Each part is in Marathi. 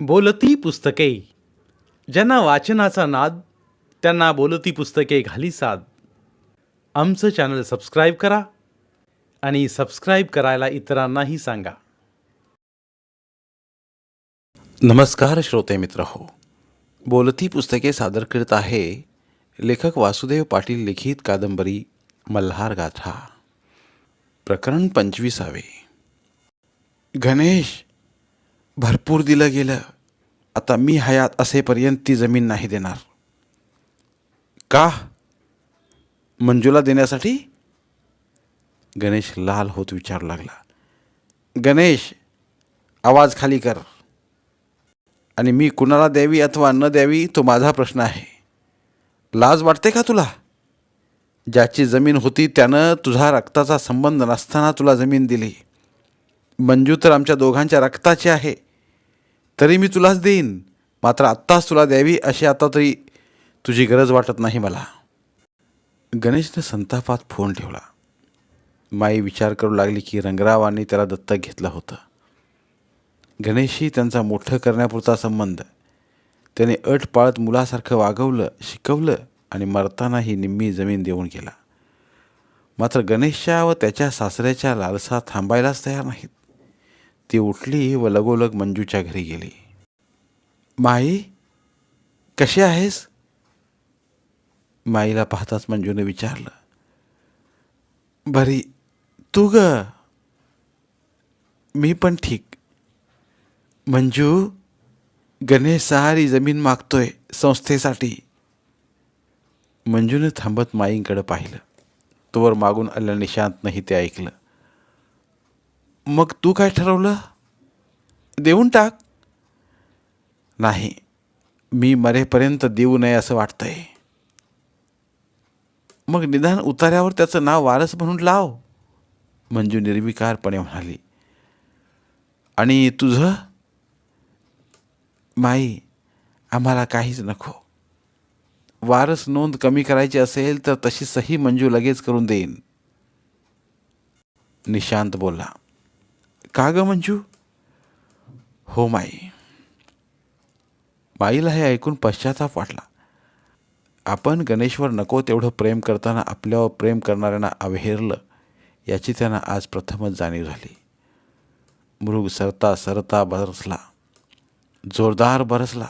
बोलती पुस्तके. ज्यांना वाचनाचा नाद त्यांना बोलती पुस्तके घाली साद. आमचं चॅनल सबस्क्राईब करा आणि सबस्क्राईब करायला इतरांनाही सांगा. नमस्कार श्रोते मित्र हो. बोलती पुस्तके सादर करीत आहे लेखक वासुदेव पाटील लिखित कादंबरी मल्हार गाथा. प्रकरण पंचवीसावे. गणेश भरपूर दिलं गेलं. आता मी हयात असेपर्यंत ती जमीन नाही देणार. का? मंजूला देण्यासाठी? गणेश लाल होत विचारू लागला. गणेश आवाज खाली कर. आणि मी कुणाला द्यावी अथवा न द्यावी तो माझा प्रश्न आहे. लाज वाटते का तुला? ज्याची जमीन होती त्यानं तुझा रक्ताचा संबंध नसताना तुला जमीन दिली. मंजू तर आमच्या दोघांच्या रक्ताची आहे. तरी मी तुलाच देईन. मात्र आत्ताच तुला द्यावी अशी आता तरी तुझी गरज वाटत नाही मला. गणेशनं संतापात फोन ठेवला. माई विचार करू लागली की रंगरावांनी त्याला दत्तक घेतलं होतं. गणेशही त्यांचा मोठं करण्यापुरता संबंध. त्याने अट पाळत मुलासारखं वागवलं शिकवलं आणि मरतानाही निम्मी जमीन देऊन गेला. मात्र गणेशच्या व त्याच्या सासऱ्याच्या लालसा थांबायलाच तयार नाहीत. ती उठली व लगोलग मंजूच्या घरी गेली. माई कशी आहेस? माईला पाहताच मंजूने विचारलं. बरी तू ग. मी पण ठीक. मंजू गणेश सहारी जमीन मागतोय संस्थेसाठी. मंजूने थांबत माईंकडे पाहिलं. तोवर मागून आल्या निशांतनंही ते ऐकलं. मग तू काय ठरवलं? देऊन टाक. नाही मी मरेपर्यंत देऊ नये असं वाटतंय. मग निदान उतार्यावर त्याचं नाव वारस म्हणून लाव मंजू निर्विकारपणे म्हणाली. आणि तुझं? माई आम्हाला काहीच नको. वारस नोंद कमी करायची असेल तर तशी सही मंजू लगेच करून देईन. निशांत बोला का ग मंजू? हो माई. माईला हे ऐकून पश्चाताप वाटला. आपण गणेशवर नको तेवढं प्रेम करताना आपल्यावर प्रेम करणाऱ्यांना अवहेरलं याची त्यांना आज प्रथमच जाणीव झाली. मृग सरता सरता बरसला. जोरदार बरसला.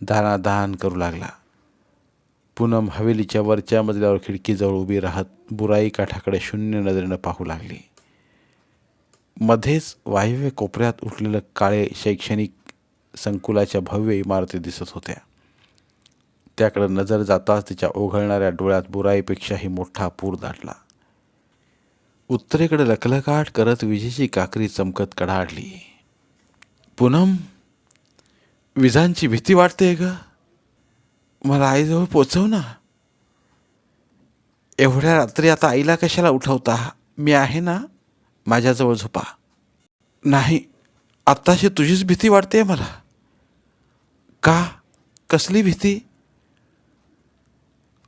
दानादान करू लागला. पूनम हवेलीच्या वरच्या मजल्यावर खिडकीजवळ उभी राहत बुराई काठाकडे शून्य नजरेनं पाहू लागली. मध्येच वायव्य कोपऱ्यात उठलेलं काळे शैक्षणिक संकुलाच्या भव्य इमारती दिसत होत्या. त्याकडे नजर जाताच तिच्या ओघळणाऱ्या डोळ्यात बुराईपेक्षाही मोठा पूर दाटला. उत्तरेकडे लकलकाट करत विजेची काकरी चमकत कडाडली. पूनम विजांची भीती वाटते ग. मला आईजवळ पोचव ना. एवढ्या रात्री आता आईला कशाला उठवता? मी आहे ना माझ्याजवळ झोपा. नाही आत्ताशी तुझीच भीती वाटते मला. का? कसली भीती?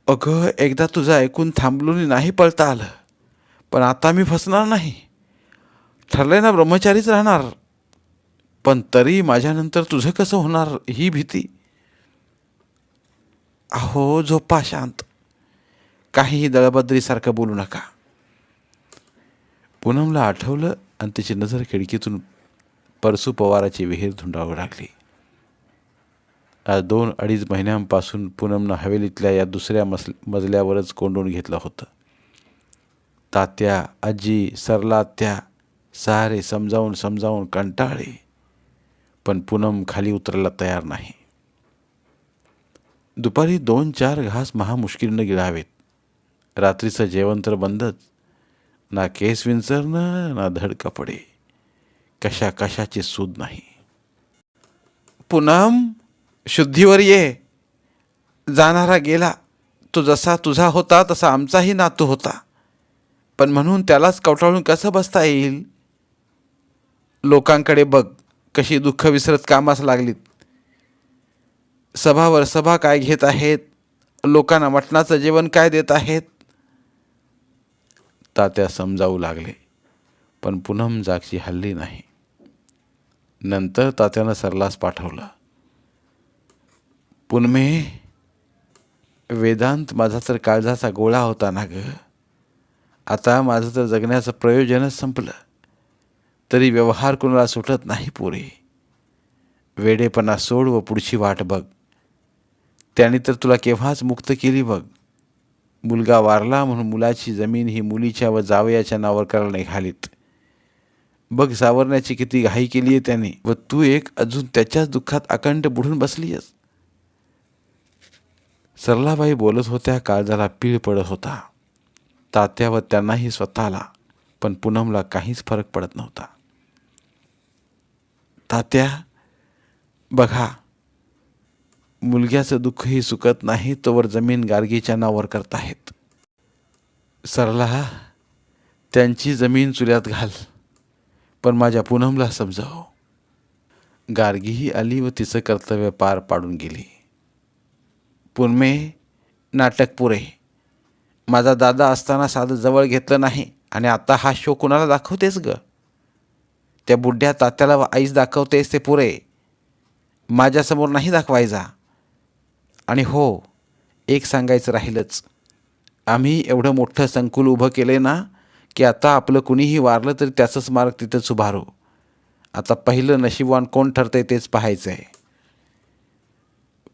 अगं एकदा तुझं ऐकून थांबलून नाही पळता आलं. पण आता मी फसणार नाही. ठरलंय ना ब्रह्मचारीच राहणार. पण तरी माझ्यानंतर तुझं कसं होणार ही भीती? अहो झोपा शांत. काहीही दळबद्रीसारखं बोलू नका. पूनमला आठवलं आणि तिची नजर खिडकीतून परसू पवाराची विहीर धुंडावू लागली आज दोन अडीच महिन्यांपासून पूनमनं हवेलीतल्या या दुसऱ्या मस मजल्यावरच कोंडून घेतलं होतं. तात्या आजी सरला त्या सारे समजावून समजावून कंटाळे पण पूनम खाली उतरायला तयार नाही. दुपारी दोन चार घास महामुश्किलनं गिळावेत. रात्रीचं जेवण तर बंदच. ना केस विंचरणं ना धड कपडे. कशा कशाची सूद नाही. पुनम शुद्धीवर ये. जाणारा गेला. तो जसा तुझा होता तसा आमचाही नातू होता. पण म्हणून त्यालाच कवटाळून कसं बसता येईल? लोकांकडे बघ कशी दुःख विसरत कामास लागलीत. सभावर सभा काय घेत आहेत? लोकांना मटणाचं जेवण काय देत आहेत? तात्या समजावू लागले. पण पुनम जागची हल्ली नाही. नंतर तात्यानं सरलास पाठवलं. पुनमे वेदांत माझा तर काळजाचा गोळा होता ना ग. आता माझं तर जगण्याचं प्रयोजनच संपलं. तरी व्यवहार कोणाला सुटत नाही पुरे. वेडेपणा सोड व पुढची वाट बघ. त्याने तर तुला केव्हाच मुक्त केली बघ. मुलगा वारला म्हणून मुलाची जमीन ही मुलीच्या व जावयाच्या नावावर करायला निघालीत. बघ सावरण्याची किती घाई केली आहे त्याने व तू एक अजून त्याच्याच दुःखात अखंड बुडून बसली आहेस सरलाबाई बोलत होत्या काळजाला पीळ पडत होता. तात्या व त्यांनाही स्वतःला पण पूनमला काहीच फरक पडत नव्हता. तात्या बघा मुलग्याचं दुःखही सुकत नाही तोवर जमीन गार्गीच्या नावावर करताहेत सरला त्यांची जमीन चुल्यात घाल पण माझ्या पूनमला समजाव. गार्गीही आली व तिचं कर्तव्य पार पाडून गेली. पुनमे नाटक पुरे. माझा दादा असताना साधं जवळ घेतलं नाही आणि आता हा शो कुणाला दाखवतेस ग? त्या बुड्ढ्या तात्याला व आईस दाखवतेस ते पुरे. माझ्यासमोर नाही दाखवायचा. आणि हो एक सांगायचं राहिलंच. आम्ही एवढं मोठं संकुल उभं केलं ना की आता आपलं कुणीही वारलं तरी त्याचंच मार्ग तिथंच उभारू आता पहिलं नशीबवान कोण ठरतंय तेच पाहायचं आहे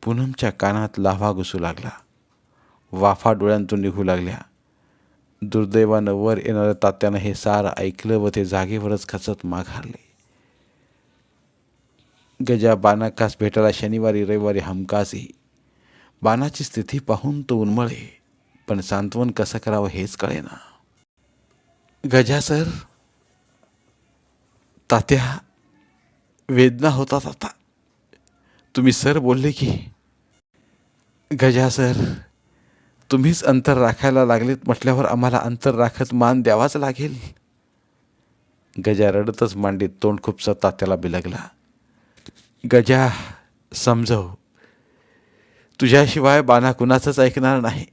पूनमच्या कानात लाव्हा घुसू लागला. वाफा डोळ्यांतून निघू लागल्या. दुर्दैवानं वर येणाऱ्या तात्यानं हे सार ऐकलं व ते जागेवरच खचत माघारले गजा बानाकास भेटायला शनिवारी रविवारी हमकासही येई बाणाची स्थिती पाहून तो उन्मळे पण सांत्वन कसं करावं हेच कळेना. गजा सर तात्या वेदना होतात आता. तुम्ही सर बोलले की गजा सर तुम्हीच अंतर राखायला लागलेत म्हटल्यावर आम्हाला अंतर राखत मान द्यावाच लागेल. गजा रडतच मांडीत तोंड खूपसा तात्याला बिलगला. गजा समजव. तुझ्याशिवाय बाना कुणाचंच ऐकणार नाही.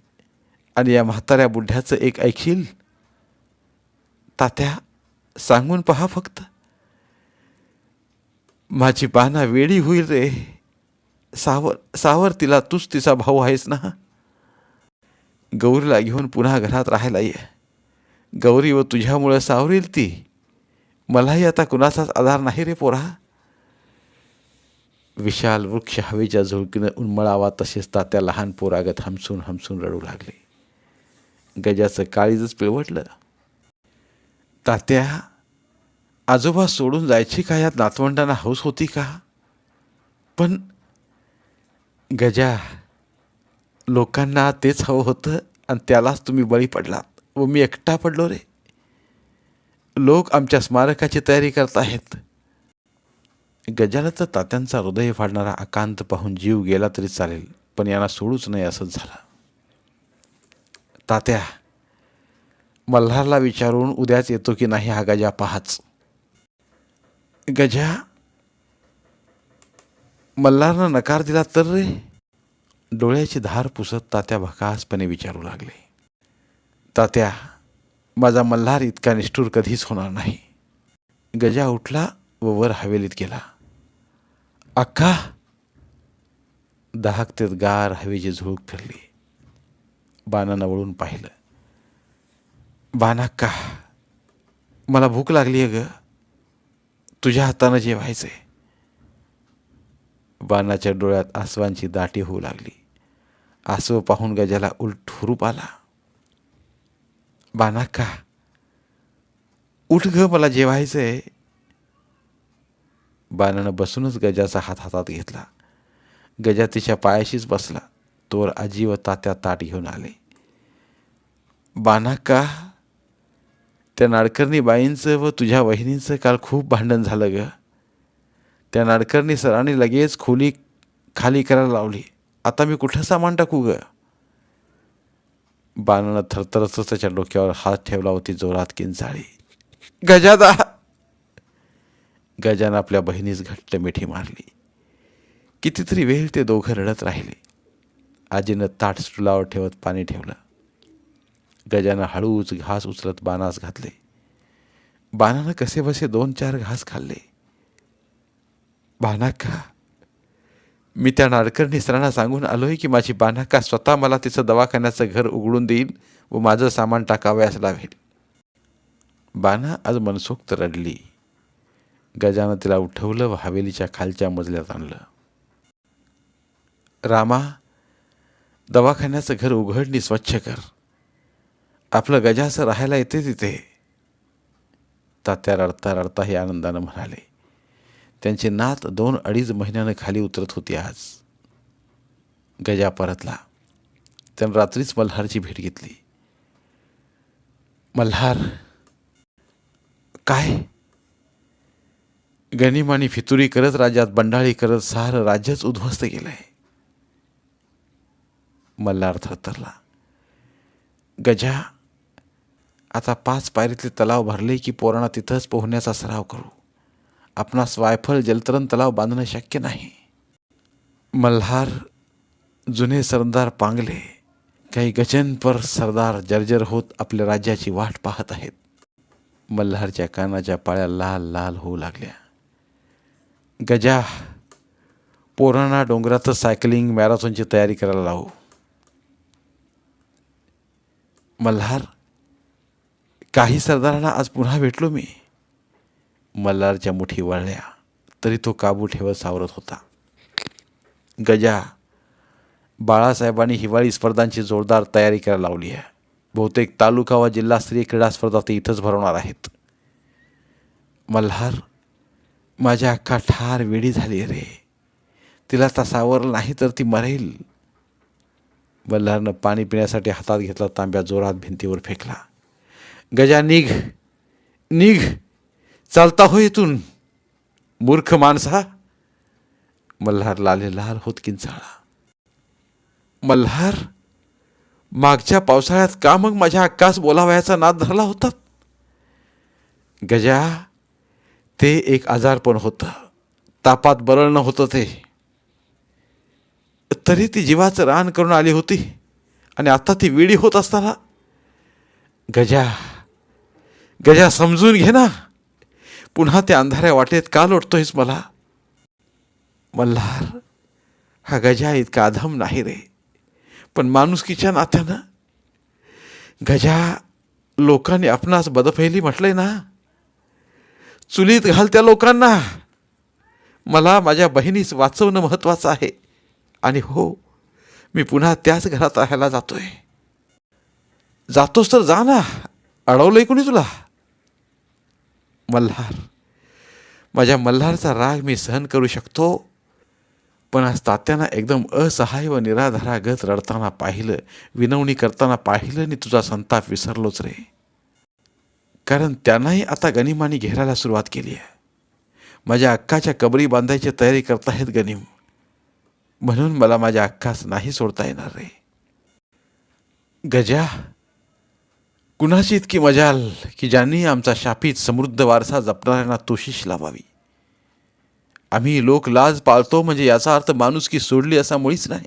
आणि या म्हाताऱ्या बुढ्याचं एक ऐकील तात्या सांगून पहा फक्त. माझी बाना वेडी होईल रे. सावर सावर तिला तूच तिचा भाऊ आहेस ना? गौरीला घेऊन पुन्हा घरात राहायला ये. गौरी व तुझ्यामुळं सावरील ती. मलाही आता कुणाचाच आधार नाही रे पोरा. विशाल वृक्ष हवेच्या झुळकीनं उन्मळावा तसेच तात्या लहान पोरागत हमसून हमसून रडू लागले. गजाचं काळीजच पिळवटलं. तात्या आजोबा सोडून जायची का यात नातवंडांना हौस होती का? पण गजा लोकांना तेच हवं होतं आणि त्यालाच तुम्ही बळी पडलात व मी एकटा पडलो रे. लोक आमच्या स्मारकाची तयारी करत आहेत. गजाला तर तात्यांचा हृदय फाडणारा आकांत पाहून जीव गेला तरी चालेल पण यांना सोडूच नाही असंच झालं. तात्या मल्हारला विचारून उद्याच येतो की नाही हा गजा पाहाच. गजा मल्हारनं नकार दिला तर रे? डोळ्याची धार पुसत तात्या भकासपणे विचारू लागले. तात्या माझा मल्हार इतका निष्ठूर कधीच होणार नाही. गजा उठला व वर हवेलीत गेला. अक्का दहाकतेत गार हवेची झुळूक फिरली. बाणानं वळून पाहिलं. बाणाक्का मला भूक लागली आहे ग तुझ्या हातानं जेवायचंय. बाणाच्या डोळ्यात आसवांची दाटी होऊ लागली. आसव पाहून गजाला उलट हुरूप आला. बाणाक्का उठ ग मला जेवायचंय. बाणानं बसूनच गजाचा हात हातात घेतला. गजा तिच्या पायाशीच बसला. तोवर आजी व तात्या ताट घेऊन आले. बाणाक्का त्या नाडकर्णी बाईंचं व तुझ्या वहिनींचं काल खूप भांडण झालं ग. त्या नाडकर्णी सरांनी लगेच खोली खाली करायला लावली. आता मी कुठं सामान टाकू ग? बाणानं थरथरच त्याच्या डोक्यावर हात ठेवला होती जोरात किंचाळी गजादा! गजानं आपल्या बहिणीस घट्ट मिठी मारली. कितीतरी वेळ ते दोघं रडत राहिले. आजीनं ताट स्टुलावर ठेवत पाणी ठेवलं. गजानं हळूच घास उचलत बाणास घातले. बाणानं कसे बसे दोन चार घास खाल्ले. बाणाका मी त्या नाडकर्णी सरांना सांगून आलोय की माझी बानाका स्वतः मला तिचं दवाखान्याचं घर उघडून देईल व माझं सामान टाकावयास लावेल. बाना आज मनसोक्त रडली. गजानं तिला उठवलं व हवेलीच्या खालच्या मजल्यात आणलं. रामा दवाखान्याचं घर उघडणी स्वच्छ कर. आपलं गजाचं राहायला येते तिथे. तात्या रडता रडता हे आनंदानं म्हणाले त्यांची नात दोन अडीच महिन्यानं खाली उतरत होती आज. गजा परतला. त्यानं रात्रीच मल्हारची भेट घेतली. मल्हार काय? गनिम आणि फितुरी करत राज्यात बंडाळी करत सारं राज्यच उद्ध्वस्त केलंय. मल्हार थरथरला गजा आता पाच पायरीतले तलाव भरले की पोरांना तिथंच पोहण्याचा सराव करू. आपणास वायफळ जलतरण तलाव बांधणं शक्य नाही. मल्हार जुने सरदार पांगले काही गजनपर सरदार जर्जर होत आपल्या राज्याची वाट पाहत आहेत. मल्हारच्या कानाच्या पाळ्या लाल लाल होऊ लागल्या. गजा पोरांना डोंगरातच सायकलिंग मॅरेथॉनची तयारी करायला लावू. मल्हार काही सरदारांना आज पुन्हा भेटलो मी. मल्हारच्या मुठी वळल्या तरी तो काबू ठेवत सावरत होता. गजा बाळासाहेबांनी हिवाळी स्पर्धांची जोरदार तयारी करायला लावली आहे. बहुतेक तालुका व जिल्हास्तरीय क्रीडा स्पर्धा ते इथंच भरवणार आहेत. मल्हार माझ्या अख्खा ठार वेडी झाली रे. तिला तसावर नाही तर ती मरेल. मल्हारनं पाणी पिण्यासाठी हातात घेतला तांब्या जोरात भिंतीवर फेकला. गजा निघ. निघ. चालता हो इथून. मूर्ख माणसा. मल्हार लाले लाल होत किंचाळा मल्हार मागच्या पावसाळ्यात का मग माझ्या अक्कास बोलावयाचा नाद धरला होता? गजा ते एक आजारपण होतं. तापात बरळणं होतं ते. तरी ती जीवाचं रान करून आली होती. आणि आता ती विडी होत असताना गजा गजा समजून घे ना. पुन्हा त्या अंधाऱ्या वाटेत का लोटतोयस मला? मल्हार हा गजा इतका अधम नाही रे. पण माणुसकीच्या नात्यानं गजा लोकांनी आपणास बदफैली म्हटलंय ना. चुलीत घाल त्या लोकांना. मला माझ्या बहिणीस वाचवणं महत्त्वाचं आहे. आणि हो मी पुन्हा त्याच घरात राहायला जातो आहे जातोस तर जा ना. अडवलंय कोणी तुला? मल्हार. माझ्या मल्हारचा राग मी सहन करू शकतो. पण आज तात्यांना एकदम असहाय व निराधारागत रडताना पाहिलं विनवणी करताना पाहिलं आणि तुझा संताप विसरलोच रे. कारण त्यांनाही आता गनिमाने घेरायला सुरुवात केली आहे. माझ्या अक्काच्या कबरी बांधायची तयारी करतायत गनिम. म्हणून मला माझ्या अक्कास नाही सोडता येणार रे. गजा कुणाची इतकी मजाल की ज्यांनी आमचा शापित समृद्ध वारसा जपणाऱ्यांना तोशीश लावावी? आम्ही लोक लाज पाळतो म्हणजे याचा अर्थ माणूस की सोडली असा मुळीच नाही.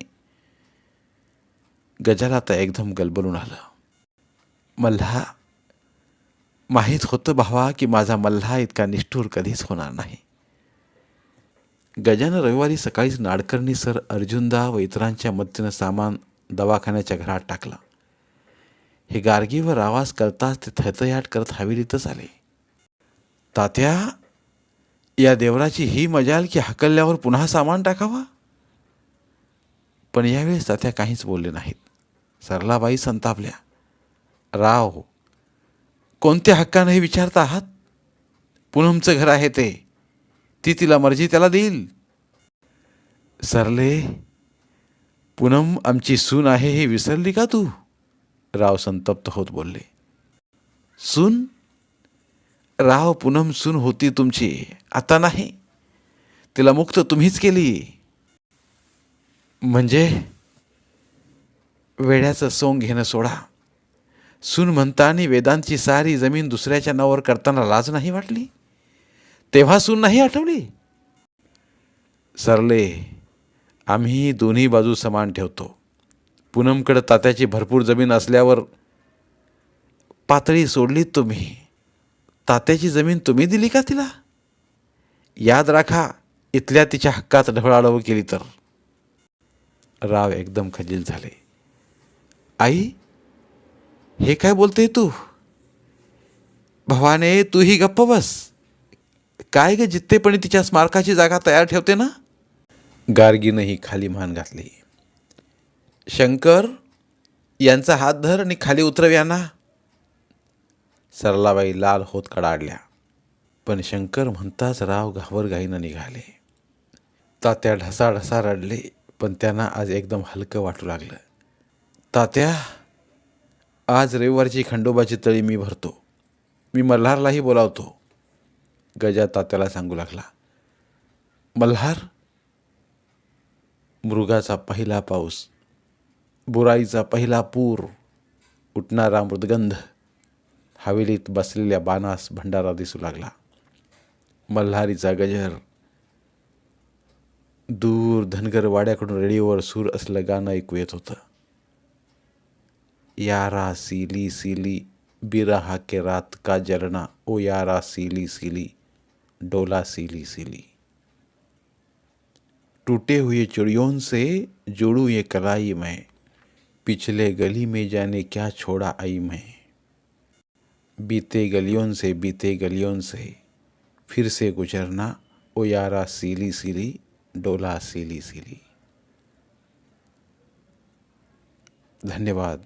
गजाला तर एकदम गलबलून आलं. मल्हा माहीत होतं भावा की माझा मल्हा इतका निष्ठूर कधीच होणार नाही. गजानन रविवारी सकाळीच नाडकर्णी सर अर्जुनदा व इतरांच्या मदतीनं सामान दवाखान्याच्या घरात टाकला. हे गार्गीवर आवाज करताच ते थैतयाट करत हवेलीतच आले. तात्या या देवराची ही मजाल की हकलल्यावर पुन्हा सामान टाकावा? पण यावेळेस तात्या काहीच बोलले नाहीत. सरलाबाई संतापल्या. राव कोणत्या हक्कानं हे विचारता आहात? पूनमचं घर आहे ते. ती तिला मर्जी त्याला देईल. सरले पूनम आमची सून आहे हे विसरली का तू? राव संतप्त होत बोलले. सून? राव पूनम सून होती तुमची. आता नाही. तिला मुक्त तुम्हीच केली. म्हणजे वेड्याचं सोंग घेणं सोडा. सून म्हणताना वेदांची सारी जमीन दुसऱ्याच्या नावावर करताना लाज नाही वाटली? तेव्हा सून नाही आठवली? सरले आम्ही दोन्ही बाजू समान ठेवतो. पूनमकडं तात्याची भरपूर जमीन असल्यावर पातळी सोडलीत तुम्ही. तात्याची जमीन तुम्ही दिली का तिला? याद राखा इथल्या तिच्या हक्कात ढवळाढवळ केली तर. राव एकदम खजील झाले. आई हे काय बोलते तू? भवाने तूही गप्प बस. काय ग जित्तेपणी तिच्या स्मारकाची जागा तयार ठेवते ना? गार्गीनंही खाली मान घातली. शंकर यांचा हात धर आणि खाली उतरव यांना. सरलाबाई लाल होत कडाडल्या. पण शंकर म्हणताच राव घाबरघाईनं निघाले. तात्या ढसाढसा रडले पण त्यांना आज एकदम हलकं वाटू लागलं. तात्या आज रविवारची खंडोबाची तळी मी भरतो. मी मल्हारलाही बोलावतो. गजा तात्याला सांगू लागला मल्हार मृगाचा पहिला पाऊस बुराईचा पहिला पूर उठणारा मृदगंध. हवेलीत बसलेल्या बाणास भंडारा दिसू लागला. मल्हारीचा गजर दूर धनगर वाड्याकडून रेडिओवर सूर असलं गाणं ऐकू येत होतं. यारा सीली सीली, बिरहा के रात का जलना, ओ यारा सीली सीली, डोला सीली सीली। टूटे हुए चिड़ियों से जुड़ू ये कलाई मैं, पिछले गली में जाने क्या छोड़ा आई मैं। बीते गलियों से, बीते गलियों से, फिर से गुजरना, ओ यारा सीली सीली, डोला सीली सीली। धन्यवाद।